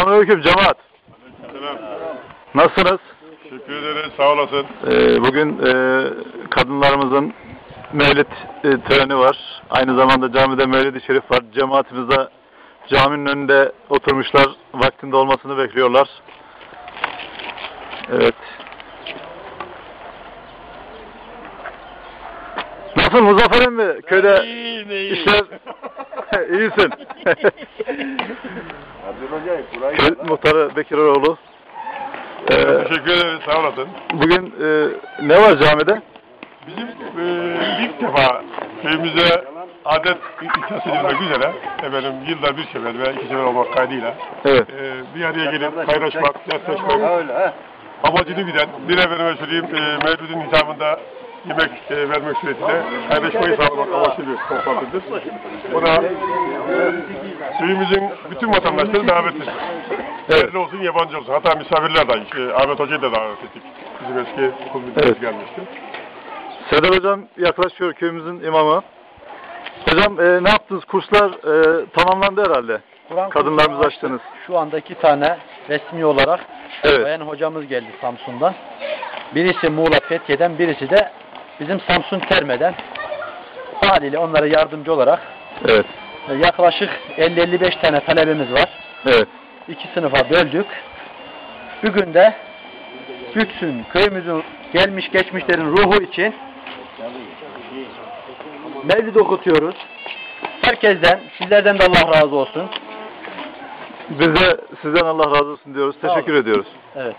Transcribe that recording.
Selamünaleyküm cemaat. Selam. Nasılsınız? Teşekkür ederiz. Sağ olasın. Ee, bugün e, kadınlarımızın mevlid e, töreni var. Aynı zamanda camide mevlid-i şerif var. Cemaatimiz de caminin önünde oturmuşlar. Vaktinde olmasını bekliyorlar. Evet. Nasıl Muzaffer emmi? Köyde işler iyisin. Köy muhtarı Bekiroğlu. Ee, Teşekkür ederiz. Sağ olasın. bugün e, ne var camide? Bizim e, ilk defa köyümüze adet ihtas edilmek üzere efendim yılda bir sefer veya iki sefer olmak kaydıyla Evet. e, bir araya gelip paylaşmak, dertleşmek amacını bilen bir efendime söyleyeyim e, mevludun hisamında yemek e, vermek suretiyle paylaşmayı sağlamak amaçlı bir toplantıdır. Bu da köyümüzün bütün vatandaşları davet ettik. Evet. Yerli olsun, yabancı olsun. Hatta misafirler de işte Ahmet Hoca'yı da davet ettik. Bizim eski okul müdürümüz Evet. gelmişti. Serdar Hocam yaklaşıyor köyümüzün imamı. Hocam e, ne yaptınız? Kurslar e, tamamlandı herhalde. Kur'an kursunu açtınız. Şu anda iki tane resmi olarak Evet. bayan hocamız geldi Samsun'dan. Birisi Muğla Fethiye'den, birisi de bizim Samsun Terme'den. Haliyle onlara yardımcı olarak Evet. e, yaklaşık 50-55 tane talebimiz var. Evet. İki sınıfa böldük. Bugün de bütün köyümüzün gelmiş geçmişlerin ruhu için mevlid okutuyoruz. Herkesten, sizlerden de Allah razı olsun. Biz de sizden Allah razı olsun diyoruz. Teşekkür ediyoruz. Evet.